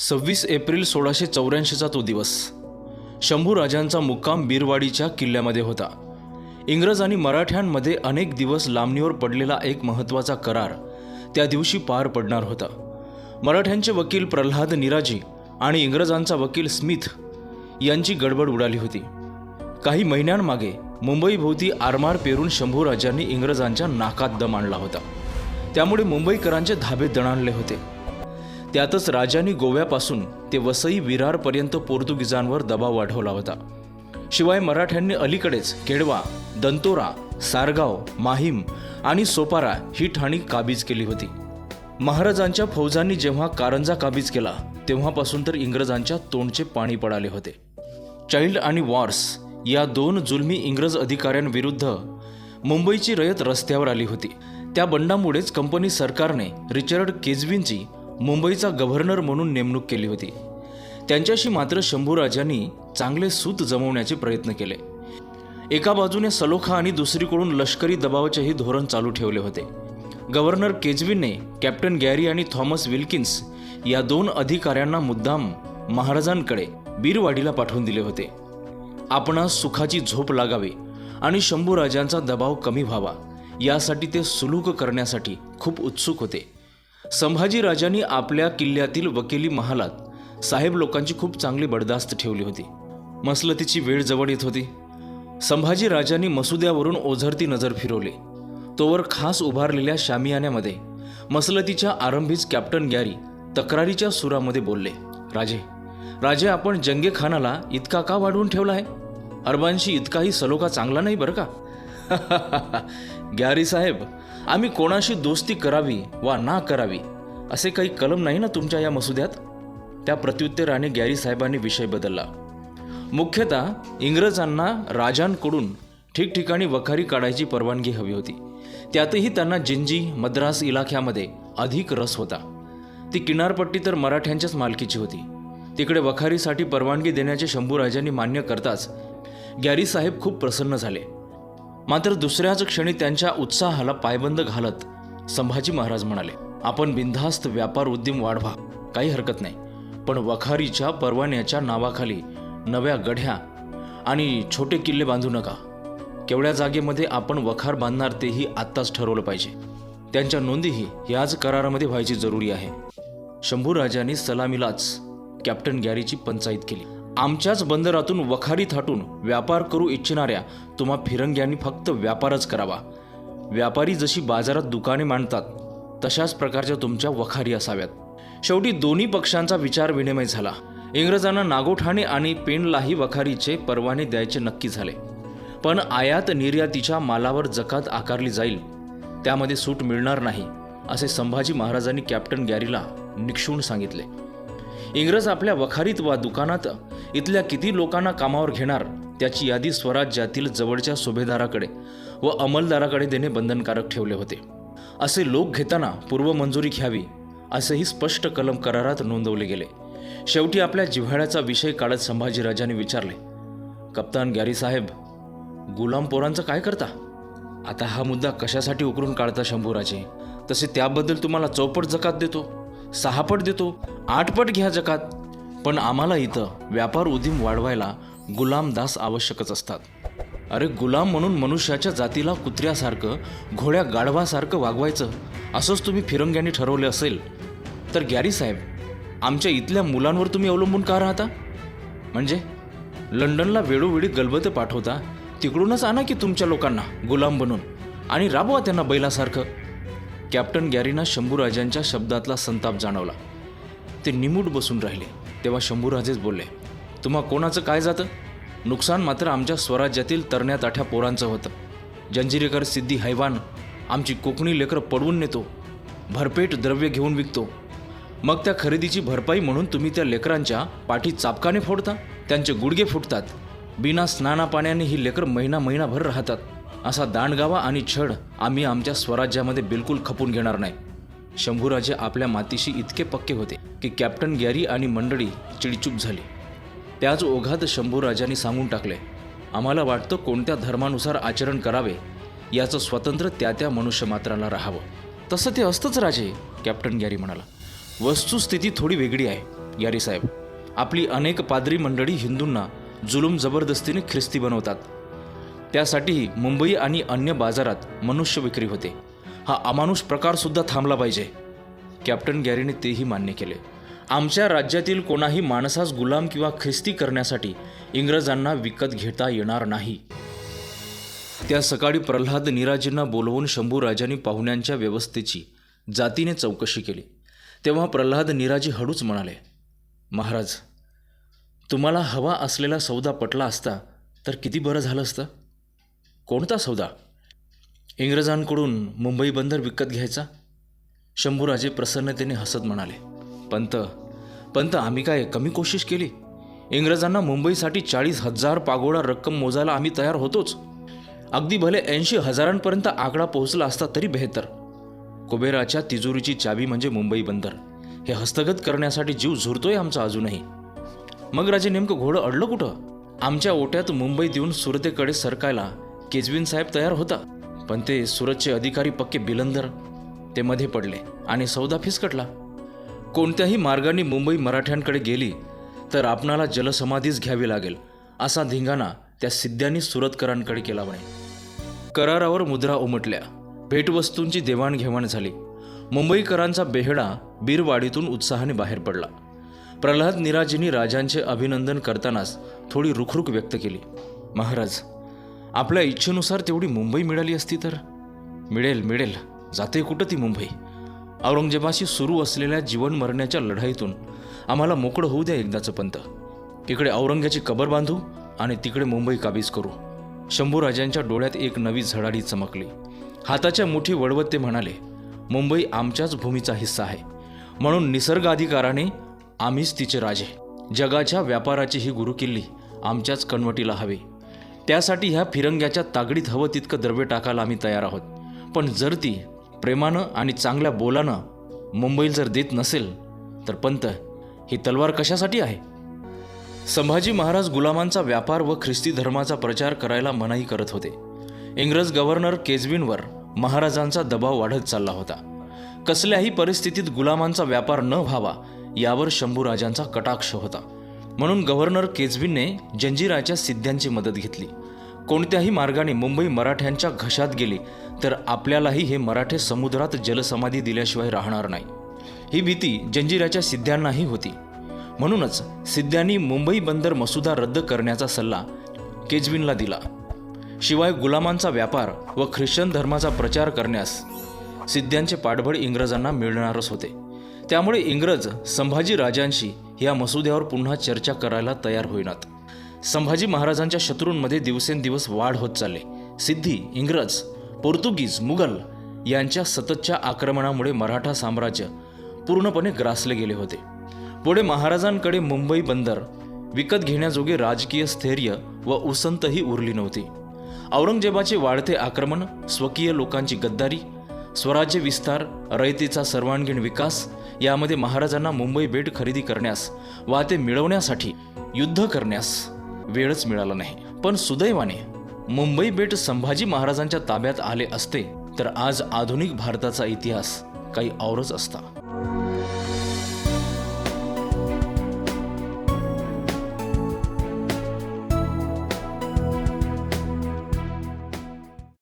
सव्वीस एप्रिल सोळाशे चौऱ्याऐंशीचा तो दिवस. शंभू राजांचा मुक्काम बीरवाडीच्या किल्ल्यामध्ये होता. इंग्रज आणि मराठ्यांमध्ये अनेक दिवस लांबणीवर पडलेला एक महत्त्वाचा करार त्या दिवशी पार पडणार होता. मराठ्यांचे वकील प्रल्हाद निराजी आणि इंग्रजांचा वकील स्मिथ यांची गडबड उडाली होती. काही महिन्यांमागे मुंबईभोवती आरमार पेरून शंभू राजांनी इंग्रजांच्या नाकात दम आणला होता. त्यामुळे मुंबईकरांचे धाबे दणाणले होते. त्यातच राजांनी गोव्यापासून ते वसई विरारपर्यंत पोर्तुगीजांवर दबाव वाढवला होता. शिवाय मराठ्यांनी अलीकडेच केडवा दंतोरा सारगाव माहीम आणि सोपारा ही ठाणी काबीज केली होती. महाराजांच्या फौजांनी जेव्हा कारंजा काबीज केला तेव्हापासून तर इंग्रजांच्या तोंडचे पाणी पडाले होते. चाइल्ड आणि वॉर्स या दोन जुलमी इंग्रज अधिकाऱ्यांविरुद्ध मुंबईची रयत रस्त्यावर आली होती. त्या बंडामुळेच कंपनी सरकारने रिचर्ड केजविनची मुंबईचा गव्हर्नर म्हणून नेमणूक केली होती. त्यांच्याशी मात्र शंभूराजांनी चांगले सूत जमवण्याचे प्रयत्न केले. एका बाजूने सलोखा आणि दुसरीकडून लष्करी दबावाचेही धोरण चालू ठेवले होते. गव्हर्नर केजविनने कॅप्टन गॅरी आणि थॉमस विल्किन्स या दोन अधिकाऱ्यांना मुद्दाम महाराजांकडे बीरवाडीला पाठवून दिले होते. आपणास सुखाची झोप लागावी आणि शंभूराजांचा दबाव कमी व्हावा यासाठी ते सुलूक करण्यासाठी खूप उत्सुक होते. संभाजीराजांनी आपल्या किल्ल्यातील वकिली महालात साहेब लोकांची खूप चांगली बडदास्त ठेवली होती. मसलतीची वेळ जवळ येत होती. संभाजीराजांनी मसुद्यावरून ओझरती नजर फिरवली. तोवर खास उभारलेल्या शामियान्यामध्ये मसलतीच्या आरंभीच कॅप्टन गॅरी तक्रारीच्या सुरामध्ये बोलले राजे राजे आपण जंगे खानाला इतका का वाढवून ठेवला आहे? अरबांशी इतकाही सलोखा चांगला नाही बरं का? गॅरी साहेब आम्ही कोणाशी दोस्ती करावी वा ना करावी असे काही कलम नाही ना तुमच्या या मसुद्यात? त्या प्रत्युत्तराने गॅरी साहेबांनी विषय बदलला. मुख्यतः इंग्रजांना राजांकडून ठिकठिकाणी वखारी काढायची परवानगी हवी होती. त्यातही त्यांना जिंजी मद्रास इलाख्यामध्ये अधिक रस होता. ती किनारपट्टी तर मराठ्यांच्याच मालकीची होती. तिकडे वखारीसाठी परवानगी देण्याचे शंभूराजांनी मान्य करताच गॅरी साहेब खूप प्रसन्न झाले. मात्र दुसऱ्याच क्षणी त्यांच्या उत्साहाला पायबंद घालत संभाजी महाराज म्हणाले आपण बिनधास्त व्यापार उद्यम वाढवा काही हरकत नाही. पण वखारीच्या परवान्याच्या नावाखाली नव्या गढ्या आणि छोटे किल्ले बांधू नका. केवढ्या जागेमध्ये आपण वखार बांधणार तेही आत्ताच ठरवलं पाहिजे. त्यांच्या नोंदीही याच करारामध्ये व्हायची जरुरी आहे. शंभूराजांनी सलामीलाच कॅप्टन गॅरीची पंचायत केली. आमच्याच बंदरातून वखारी थाटून व्यापार करू इच्छिणाऱ्या तुम्हा फिरंग्यांनी फक्त व्यापारच करावा. व्यापारी जशी बाजारात दुकाने मांडतात तशाच प्रकारच्या तुमच्या वखारी असाव्यात. शेवटी दोन्ही पक्षांचा विचार विनिमय झाला. इंग्रजांना नागोठाणे आणि पेणलाही वखारीचे परवाने द्यायचे नक्की झाले. पण आयात निर्यातीच्या मालावर जकात आकारली जाईल. त्यामध्ये सूट मिळणार नाही असे संभाजी महाराजांनी कॅप्टन गॅरीला निक्षून सांगितले. इंग्रज आपल्या वखारीत वा दुकानात इथल्या किती लोकांना कामावर घेणार त्याची यादी स्वराज्यातील जवळच्या सुभेदाराकडे व अंमलदाराकडे देणे बंधनकारक ठेवले होते. असे लोक घेताना पूर्वमंजुरी घ्यावी असेही स्पष्ट कलम करारात नोंदवले गेले. शेवटी आपल्या जिव्हाळ्याचा विषय काढत संभाजीराजाने विचारले कप्तान गॅरी साहेब गुलाम पोरांचं काय करता? आता हा मुद्दा कशासाठी उकरून काढता शंभूराजे? तसे त्याबद्दल तुम्हाला चौपट जकात देतो सहापट देतो आठपट घ्या जकात. पण आम्हाला इथं व्यापार उदीम वाढवायला गुलामदास आवश्यकच असतात. अरे गुलाम म्हणून मनुष्याच्या जातीला कुत्र्यासारखं घोड्या गाढवासारखं वागवायचं असंच तुम्ही फिरंग्यांनी ठरवले असेल. तर गॅरी साहेब आमच्या इथल्या मुलांवर तुम्ही अवलंबून का राहता? म्हणजे लंडनला वेळोवेळी गलबते पाठवता तिकडूनच आणा की तुमच्या लोकांना गुलाम बनून आणि राबवा त्यांना बैलासारखं. कॅप्टन गॅरीना शंभूराजांच्या शब्दातला संताप जाणवला. ते निमूट बसून राहिले. तेव्हा शंभूराजेच बोलले तुम्हा कोणाचं काय जातं? नुकसान मात्र आमच्या स्वराज्यातील तरण्या ताठ्या पोरांचं होतं. जंजिरेकर सिद्धी हैवान आमची कोकणी लेकरं पडवून नेतो भरपेट द्रव्य घेऊन विकतो. मग त्या खरेदीची भरपाई म्हणून तुम्ही त्या लेकरांच्या पाठी चापकाने फोडता? त्यांचे गुडघे फुटतात. बिना स्नानापाण्याने ही लेकर महिना महिनाभर राहतात. असा दांडगावा आणि छड आम्ही आमच्या स्वराज्यामध्ये बिलकुल खपून घेणार नाही. शंभूराजे आपल्या मातीशी इतके पक्के होते की कॅप्टन गॅरी आणि मंडळी चिडचूप झाली. त्याच ओघात शंभूराजांनी सांगून टाकले आम्हाला वाटतं कोणत्या धर्मानुसार आचरण करावे याचं स्वतंत्र त्या त्या मनुष्यमात्राला राहावं. तसं ते असतंच राजे कॅप्टन गॅरी म्हणाला. वस्तुस्थिती थोडी वेगळी आहे यारीसाहेब आपली अनेक पादरी मंडळी हिंदूंना जुलूम जबरदस्तीने ख्रिस्ती बनवतात. त्यासाठीही मुंबई आणि अन्य बाजारात मनुष्य विक्री होते. हा अमानुष प्रकारसुद्धा थांबला पाहिजे. कॅप्टन गॅरीने तेही मान्य केले. आमच्या राज्यातील कोणाही माणसास गुलाम किंवा ख्रिस्ती करण्यासाठी इंग्रजांना विकत घेता येणार नाही. त्या सकाळी प्रल्हाद निराजींना बोलवून शंभूराजांनी पाहुण्यांच्या व्यवस्थेची जातीने चौकशी केली. तेव्हा प्रल्हाद निराजी हळूच म्हणाले महाराज तुम्हाला हवा असलेला सौदा पटला असता तर किती बरं झालं असतं? कोणता सौदा? इंग्रजांकडून मुंबई बंदर विकत घ्यायचा? शंभूराजे प्रसन्नतेने हसत म्हणाले पंत पंत आम्ही काय कमी कोशिश केली? इंग्रजांना मुंबईसाठी चाळीस हजार पागोडा रक्कम मोजायला आम्ही तयार होतोच. अगदी भले ऐंशी हजारांपर्यंत आकडा पोहोचला असता तरी बेहतर. कुबेराच्या तिजोरीची चावी म्हणजे मुंबई बंदर. हे हस्तगत करण्यासाठी जीव झुरतोय आमचा अजूनही. मग राजे नेमकं घोडं अडलं कुठं? आमच्या ओट्यात मुंबई देऊन सुरतेकडे सरकायला केजविन साहेब तयार होता. पण ते सुरतचे अधिकारी पक्के बिलंदर ते मध्ये पडले आणि सौदा फिसकटला. कोणत्याही मार्गाने मुंबई मराठ्यांकडे गेली तर आपणाला जलसमाधीच घ्यावी लागेल असा धिंगाणा त्या सिद्ध्यांनी सुरतकरांकडे केला म्हणे. करारावर मुद्रा उमटल्या. भेटवस्तूंची देवाणघेवाण झाली. मुंबईकरांचा बेहडा बीरवाडीतून उत्साहाने बाहेर पडला. प्रल्हाद निराजींनी राजांचे अभिनंदन करतानाच थोडी रुखरुख व्यक्त केली. महाराज आपल्या इच्छेनुसार तेवढी मुंबई मिळाली असती तर? मिळेल मिळेल. जाते कुठं ती मुंबई? औरंगजेबाशी सुरू असलेल्या जीवन मरण्याच्या लढाईतून आम्हाला मोकळं होऊ द्या एकदाचं पंत. इकडे औरंग्याची कबर बांधू आणि तिकडे मुंबई काबीज करू. शंभूराजांच्या डोळ्यात एक नवी झडाडी चमकली. हाताच्या मुठी वळवत ते म्हणाले मुंबई आमच्याच भूमीचा हिस्सा आहे. म्हणून निसर्गाधिकाराने आम्हीच तिचे राजे. जगाच्या व्यापाराची ही गुरुकिल्ली आमच्याच कणवटीला हवी. त्यासाठी ह्या फिरंग्याच्या तागडीत हवं तितकं द्रव्य टाकायला आम्ही तयार आहोत. पण जर ती प्रेमानं आणि चांगल्या बोलानं मुंबईला जर देत नसेल तर पंत ही तलवार कशासाठी आहे? संभाजी महाराज गुलामांचा व्यापार व ख्रिस्ती धर्माचा प्रचार करायला मनाई करत होते. इंग्रज गव्हर्नर केजविनवर महाराजांचा दबाव वाढत चालला होता. कसल्याही परिस्थितीत गुलामांचा व्यापार न व्हावा यावर शंभूराजांचा कटाक्ष होता. म्हणून गव्हर्नर केजविनने जंजिराच्या सिद्ध्यांची मदत घेतली. कोणत्याही मार्गाने मुंबई मराठ्यांच्या घशात गेली तर आपल्यालाही हे मराठे समुद्रात जलसमाधी दिल्याशिवाय राहणार नाही. ही भीती जंजिराच्या सिद्ध्यांनाही होती. म्हणूनच सिद्ध्यांनी मुंबई बंदर मसुदा रद्द करण्याचा सल्ला केजविनला दिला. शिवाय गुलामांचा व्यापार व ख्रिश्चन धर्माचा प्रचार करण्यास सिद्ध्यांचे पाठबळ इंग्रजांना मिळणारच होते. त्यामुळे इंग्रज संभाजी राजांशी या मसुद्यावर पुन्हा चर्चा करायला तयार होईनात. संभाजी महाराजांच्या शत्रूंमध्ये दिवसेंदिवस वाढ होत चालले. सिद्धी इंग्रज पोर्तुगीज मुघल यांच्या सततच्या आक्रमणामुळे मराठा साम्राज्य पूर्णपणे ग्रासले गेले होते. पुढे महाराजांकडे मुंबई बंदर विकत घेण्याजोगे राजकीय स्थैर्य व उसंतही उरली नव्हती. औरंगजेबाचे वाढते आक्रमण स्वकीय लोकांची गद्दारी स्वराज्य विस्तार रयतेचा सर्वांगीण विकास यामध्ये महाराजांना मुंबई बेट खरेदी करण्यास वा ते मिळवण्यासाठी युद्ध करण्यास वेळच मिळाला नाही. पण सुदैवाने मुंबई बेट संभाजी महाराजांच्या ताब्यात आले असते तर आज आधुनिक भारताचा इतिहास काही औरच असता.